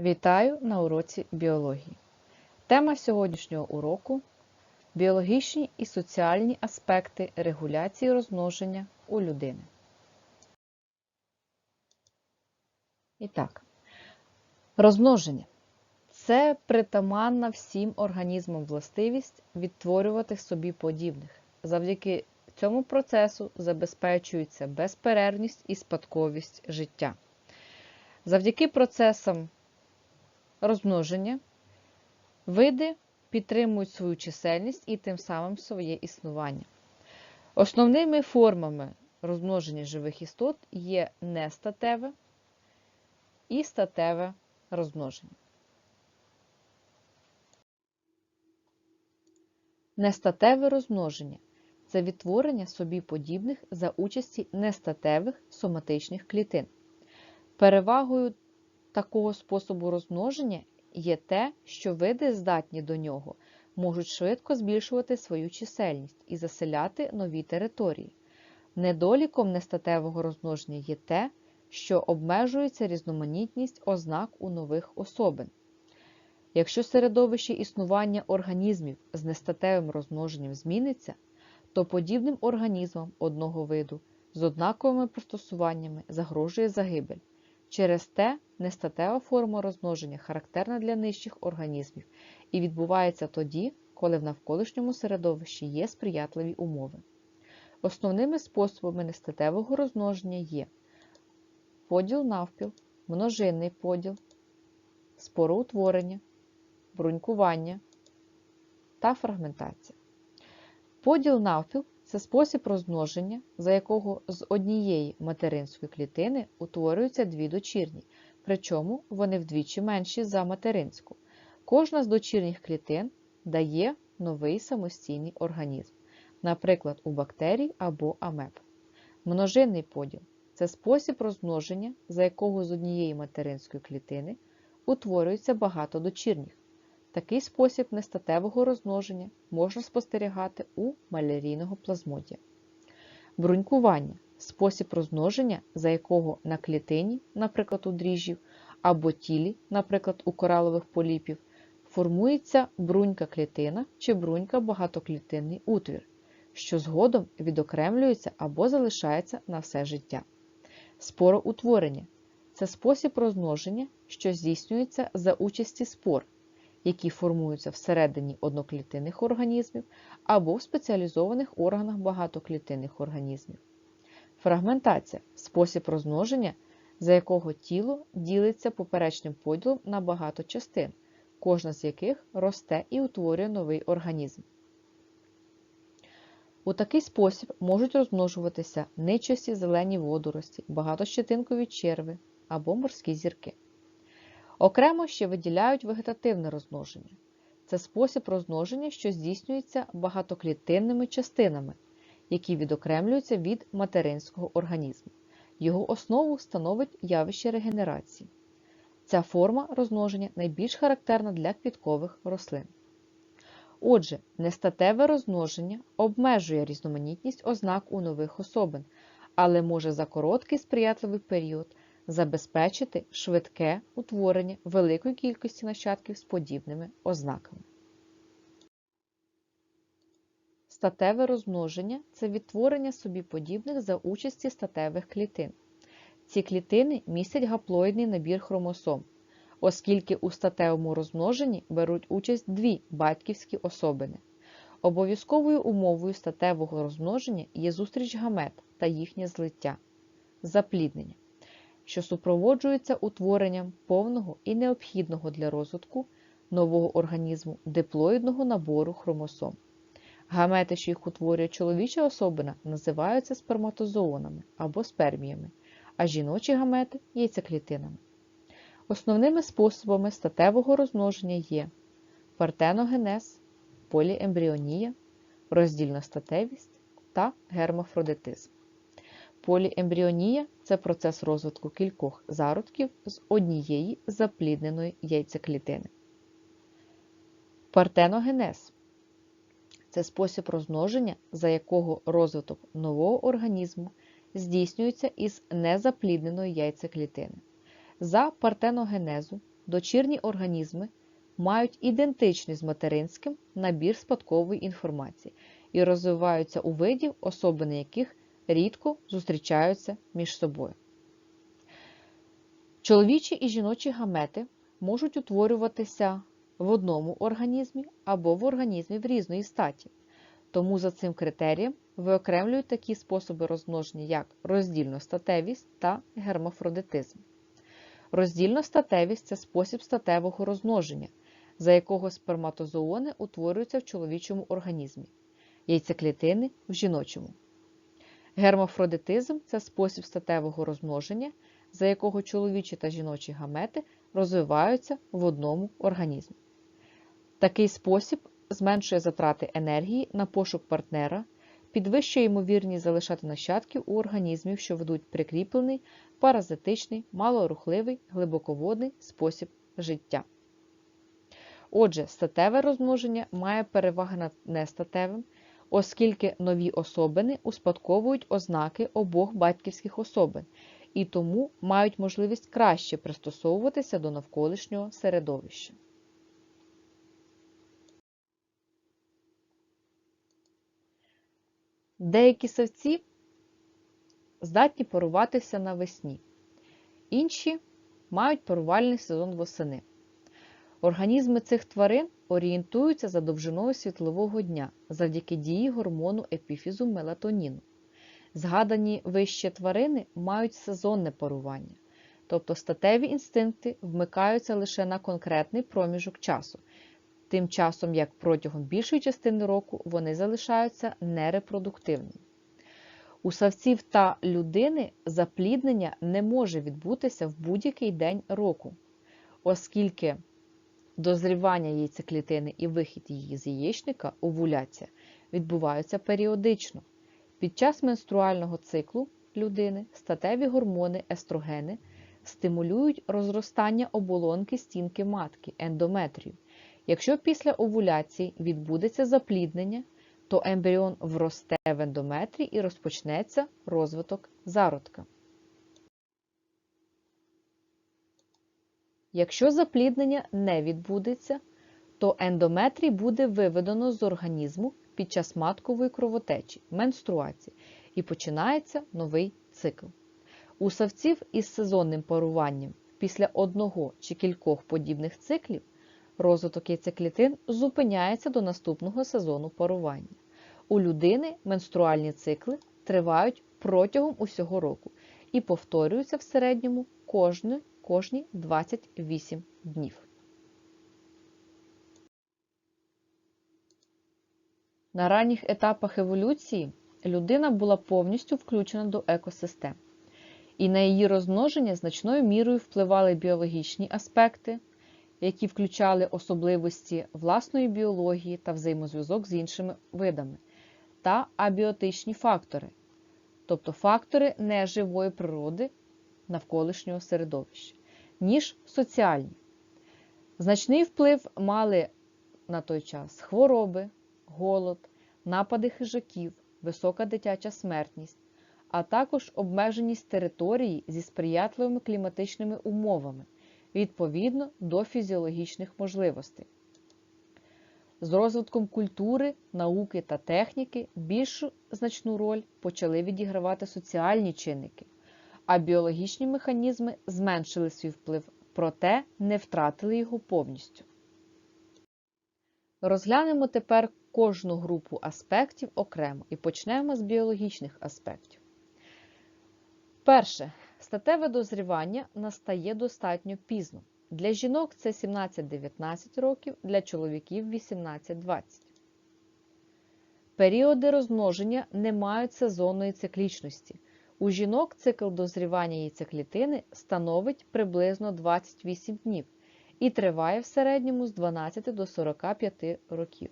Вітаю на уроці біології. Тема сьогоднішнього уроку біологічні і соціальні аспекти регуляції розмноження у людини. І так, розмноження це притаманна всім організмам властивість відтворювати собі подібних. Завдяки цьому процесу забезпечується безперервність і спадковість життя. Завдяки процесам розмноження види підтримують свою чисельність і тим самим своє існування. Основними формами розмноження живих істот є нестатеве і статеве розмноження. Нестатеве розмноження це відтворення собі подібних за участі нестатевих соматичних клітин. Перевагою такого способу розмноження є те, що види, здатні до нього, можуть швидко збільшувати свою чисельність і заселяти нові території. Недоліком нестатевого розмноження є те, що обмежується різноманітність ознак у нових особин. Якщо середовище існування організмів з нестатевим розмноженням зміниться, то подібним організмам одного виду з однаковими пристосуваннями загрожує загибель. Через те нестатева форма розмноження характерна для нижчих організмів і відбувається тоді, коли в навколишньому середовищі є сприятливі умови. Основними способами нестатевого розмноження є поділ навпіл, множинний поділ, спороутворення, брунькування та фрагментація. Поділ навпіл це спосіб розмноження, за якого з однієї материнської клітини утворюються дві дочірні, причому вони вдвічі менші за материнську. Кожна з дочірніх клітин дає новий самостійний організм, наприклад, у бактерій або амеб. Множинний поділ це спосіб розмноження, за якого з однієї материнської клітини утворюється багато дочірніх. Такий спосіб нестатевого розмноження можна спостерігати у малярійного плазмодія. Брунькування спосіб розмноження, за якого на клітині, наприклад, у дріжджів, або тілі, наприклад, у коралових поліпів, формується брунька клітина чи брунька багатоклітинний утвір, що згодом відокремлюється або залишається на все життя. Спороутворення це спосіб розмноження, що здійснюється за участі спор які формуються всередині одноклітинних організмів або в спеціалізованих органах багатоклітинних організмів. Фрагментація спосіб розмноження, за якого тіло ділиться поперечним поділом на багато частин, кожна з яких росте і утворює новий організм. У такий спосіб можуть розмножуватися нечасті зелені водорості, багатощетинкові черви або морські зірки. Окремо ще виділяють вегетативне розмноження. Це спосіб розмноження, що здійснюється багатоклітинними частинами, які відокремлюються від материнського організму. Його основу становить явище регенерації. Ця форма розмноження найбільш характерна для квіткових рослин. Отже, нестатеве розмноження обмежує різноманітність ознак у нових особин, але може за короткий сприятливий період забезпечити швидке утворення великої кількості нащадків з подібними ознаками. Статеве розмноження це відтворення собі подібних за участі статевих клітин. Ці клітини містять гаплоїдний набір хромосом, оскільки у статевому розмноженні беруть участь дві батьківські особини. Обов'язковою умовою статевого розмноження є зустріч гамет та їхнє злиття, запліднення що супроводжується утворенням повного і необхідного для розвитку нового організму диплоїдного набору хромосом. Гамети, що їх утворює чоловіча особина, називаються сперматозоонами або сперміями, а жіночі гамети яйцеклітинами. Основними способами статевого розмноження є партеногенез, поліембріонія, роздільна статевість та гермафродитизм. Поліембріонія це процес розвитку кількох зародків з однієї заплідненої яйцеклітини. Партеногенез це спосіб розмноження, за якого розвиток нового організму здійснюється із незаплідненої яйцеклітини. За партеногенезу дочірні організми мають ідентичний з материнським набір спадкової інформації і розвиваються у видів, особини яких рідко зустрічаються між собою. Чоловічі і жіночі гамети можуть утворюватися в одному організмі або в організмі в різної статі. Тому за цим критерієм виокремлюють такі способи розмноження, як роздільна статевість та гермафродитизм. Роздільна статевість це спосіб статевого розмноження, за якого сперматозоони утворюються в чоловічому організмі, яйцеклітини в жіночому. Гермафродитизм це спосіб статевого розмноження, за якого чоловічі та жіночі гамети розвиваються в одному організмі. Такий спосіб зменшує затрати енергії на пошук партнера, підвищує ймовірність залишати нащадків у організмів, що ведуть прикріплений, паразитичний, малорухливий, глибоководний спосіб життя. Отже, статеве розмноження має переваги над нестатевим, оскільки нові особини успадковують ознаки обох батьківських особин і тому мають можливість краще пристосовуватися до навколишнього середовища. Деякі савці здатні паруватися навесні, інші мають парувальний сезон восени. Організми цих тварин орієнтуються за довжиною світлового дня завдяки дії гормону епіфізу мелатоніну. Згадані вище тварини мають сезонне парування, тобто статеві інстинкти вмикаються лише на конкретний проміжок часу, тим часом як протягом більшої частини року вони залишаються нерепродуктивними. У савців та людини запліднення не може відбутися в будь-який день року, оскільки дозрівання яйцеклітини і вихід її з яєчника, овуляція, відбуваються періодично. Під час менструального циклу людини статеві гормони естрогени стимулюють розростання оболонки стінки матки ендометрію. Якщо після овуляції відбудеться запліднення, то ембріон вросте в ендометрій і розпочнеться розвиток зародка. Якщо запліднення не відбудеться, то ендометрій буде виведено з організму під час маткової кровотечі, менструації, і починається новий цикл. У савців із сезонним паруванням після одного чи кількох подібних циклів розвиток яйцеклітин зупиняється до наступного сезону парування. У людини менструальні цикли тривають протягом усього року і повторюються в середньому кожні, кожні 28 днів. На ранніх етапах еволюції людина була повністю включена до екосистем, і на її розмноження значною мірою впливали біологічні аспекти, які включали особливості власної біології та взаємозв'язок з іншими видами, та абіотичні фактори, тобто фактори неживої природи навколишнього середовища, ніж соціальні. Значний вплив мали на той час хвороби, голод, напади хижаків, висока дитяча смертність, а також обмеженість території зі сприятливими кліматичними умовами відповідно до фізіологічних можливостей. З розвитком культури, науки та техніки більшу значну роль почали відігравати соціальні чинники, а біологічні механізми зменшили свій вплив, проте не втратили його повністю. Розглянемо тепер кожну групу аспектів окремо і почнемо з біологічних аспектів. Перше. Статеве дозрівання настає достатньо пізно. Для жінок це 17-19 років, для чоловіків 18-20. Періоди розмноження не мають сезонної циклічності. У жінок цикл дозрівання яйцеклітини становить приблизно 28 днів і триває в середньому з 12 до 45 років.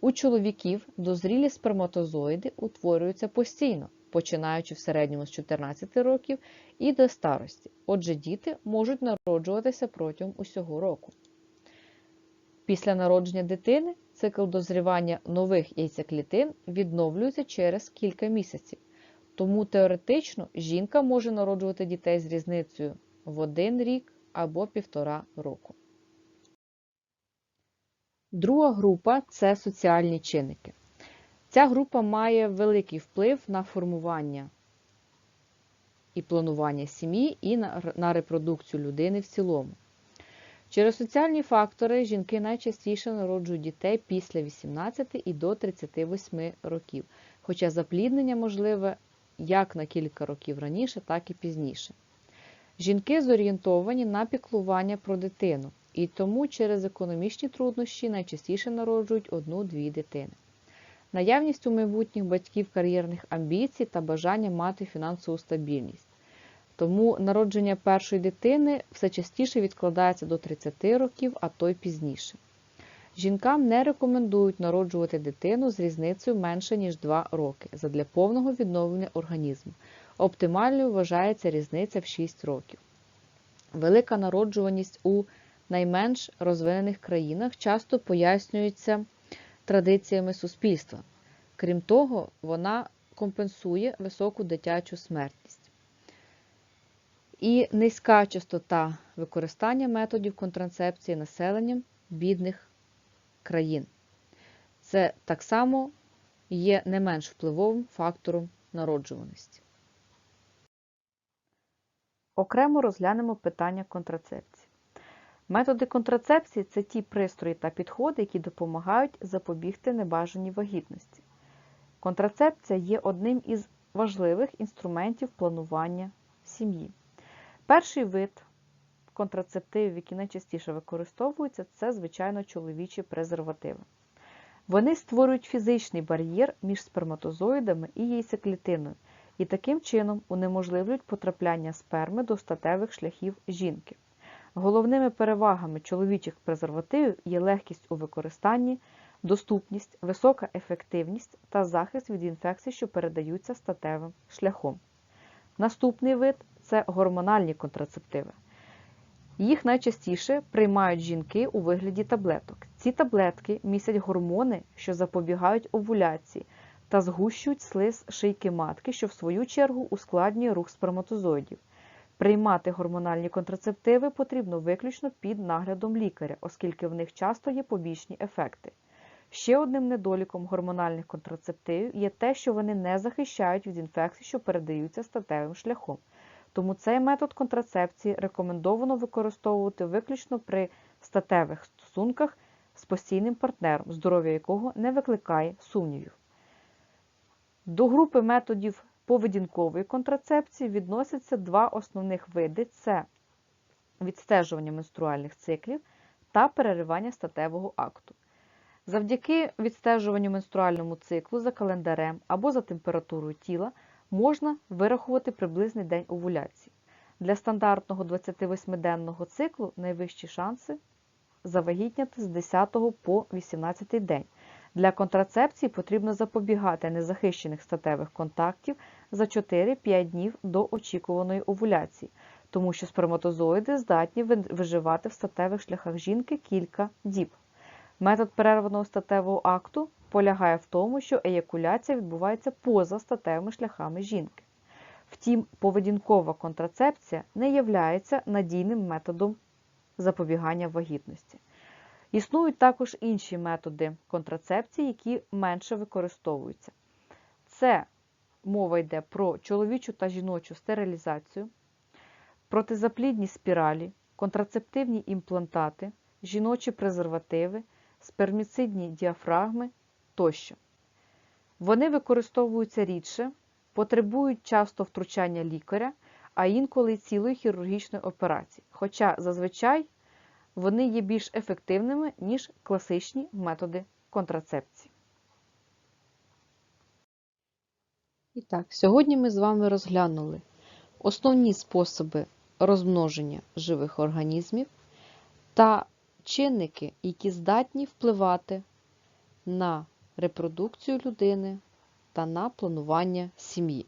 У чоловіків дозрілі сперматозоїди утворюються постійно, починаючи в середньому з 14 років і до старості. Отже, діти можуть народжуватися протягом усього року. Після народження дитини цикл дозрівання нових яйцеклітин відновлюється через кілька місяців. Тому теоретично жінка може народжувати дітей з різницею в один рік або півтора року. Друга група це соціальні чинники. Ця група має великий вплив на формування і планування сім'ї, і на, репродукцію людини в цілому. Через соціальні фактори жінки найчастіше народжують дітей після 18 і до 38 років, хоча запліднення можливе як на кілька років раніше, так і пізніше. Жінки зорієнтовані на піклування про дитину, і тому через економічні труднощі найчастіше народжують одну-дві дитини. Наявність у майбутніх батьків кар'єрних амбіцій та бажання мати фінансову стабільність. Тому народження першої дитини все частіше відкладається до 30 років, а то й пізніше. Жінкам не рекомендують народжувати дитину з різницею менше, ніж 2 роки задля повного відновлення організму. Оптимальною вважається різниця в 6 років. Велика народжуваність у найменш розвинених країнах часто пояснюється традиціями суспільства. Крім того, вона компенсує високу дитячу смертність. І низька частота використання методів контрацепції населенням бідних країн. Це так само є не менш впливовим фактором народжуваності. Окремо розглянемо питання контрацепції. Методи контрацепції це ті пристрої та підходи, які допомагають запобігти небажаній вагітності. Контрацепція є одним із важливих інструментів планування сім'ї. Перший вид контрацептивів, які найчастіше використовуються, це, звичайно, чоловічі презервативи. Вони створюють фізичний бар'єр між сперматозоїдами і яйцеклітиною, і таким чином унеможливлюють потрапляння сперми до статевих шляхів жінки. Головними перевагами чоловічих презервативів є легкість у використанні, доступність, висока ефективність та захист від інфекцій, що передаються статевим шляхом. Наступний вид це гормональні контрацептиви. Їх найчастіше приймають жінки у вигляді таблеток. Ці таблетки містять гормони, що запобігають овуляції та згущують слиз шийки матки, що в свою чергу ускладнює рух сперматозоїдів. Приймати гормональні контрацептиви потрібно виключно під наглядом лікаря, оскільки в них часто є побічні ефекти. Ще одним недоліком гормональних контрацептивів є те, що вони не захищають від інфекцій, що передаються статевим шляхом. Тому цей метод контрацепції рекомендовано використовувати виключно при статевих стосунках з постійним партнером, здоров'я якого не викликає сумнівів. До групи методів поведінкової контрацепції відносяться два основних види це відстежування менструальних циклів та переривання статевого акту. Завдяки відстежуванню менструальному циклу за календарем або за температурою тіла можна вирахувати приблизний день овуляції. Для стандартного 28-денного циклу найвищі шанси завагітняти з 10 по 18 день. Для контрацепції потрібно запобігати незахищених статевих контактів за 4-5 днів до очікуваної овуляції, тому що сперматозоїди здатні виживати в статевих шляхах жінки кілька діб. Метод перерваного статевого акту полягає в тому, що еякуляція відбувається поза статевими шляхами жінки. Втім, поведінкова контрацепція не являється надійним методом запобігання вагітності. Існують також інші методи контрацепції, які менше використовуються. Це мова йде про чоловічу та жіночу стерилізацію, протизаплідні спіралі, контрацептивні імплантати, жіночі презервативи, сперміцидні діафрагми тощо. Вони використовуються рідше, потребують часто втручання лікаря, а інколи цілої хірургічної операції. Хоча зазвичай вони є більш ефективними, ніж класичні методи контрацепції. І так, сьогодні ми з вами розглянули основні способи розмноження живих організмів та чинники, які здатні впливати на репродукцію людини та на планування сім'ї.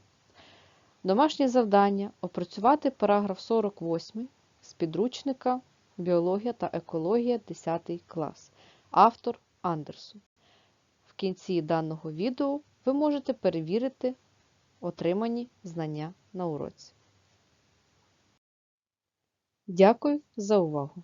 Домашнє завдання опрацювати параграф 48 з підручника Біологія та екологія 10 клас. Автор Андерсон. В кінці даного відео ви можете перевірити отримані знання на уроці. Дякую за увагу!